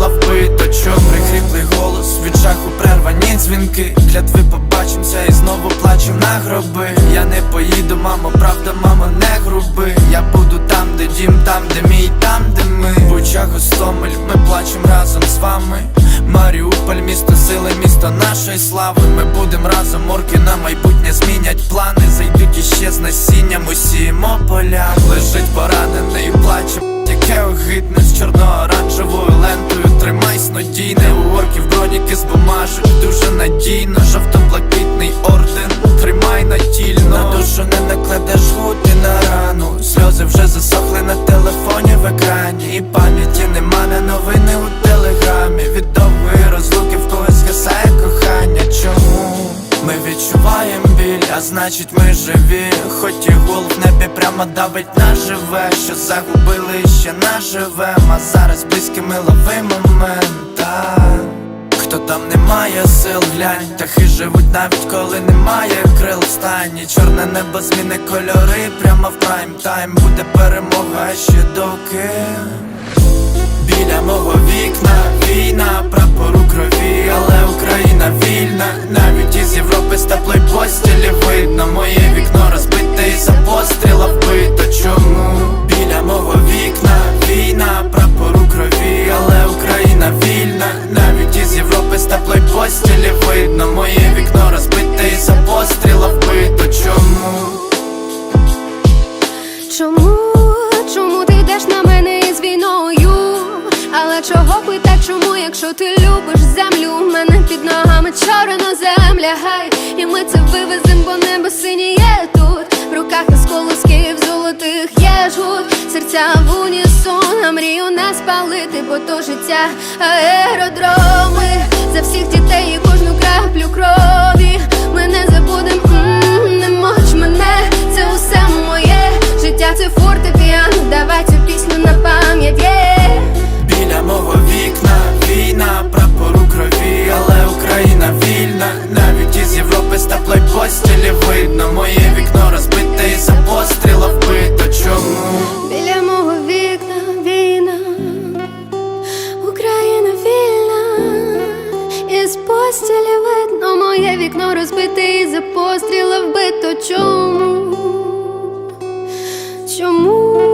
постріла вбито Чом прикріплий голос, від жаху прервані дзвінки. Клятви побачимося і знову плачу на гроби. Я не поїду, мамо, правда, мамо, не груби. Я буду там, де дім, там, де мій, там, де ми. Очах Гостомель, ми плачем разом з вами. Маріуполь, місто сили, місто нашої слави. Ми будем разом, орки на майбутнє змінять плани. Зайдуть іще з насінням, усіємо поля Лежить поранений плаче, яке огидне з чорно-оранжевою лентою Тримайсь надійне, у орків броніки з бумажок Дуже надійно, жовто-блакитний орден. Тримай натільно, на душу не накладеш гуті на рану. Сльози вже засохли на телефоні в екрані. І пам'яті нема на новини у телеграмі. Від довгої розлуки в когось Чому? Відчуваємо біль, а значить ми живі. Хоч і гул в небі прямо давить на живе Що загубили і ще наживем А зараз близькими лови момент так. Хто там не має сил, глянь Птахи живуть навіть коли немає крил. Встані, чорне небо зміни кольори Прямо в прайм тайм. Буде перемога ще доки. Біля мого вікна війна, прапор якщо ти любиш землю? У мене під ногами чорна земля, гай, і ми це вивезем, бо небо синіє тут. В руках із золотих є жгут Серця в унісон, а мрію не спалити, бо то життя аеродроми За всіх вікно розбите і за постріла вбито. Чому? Чому?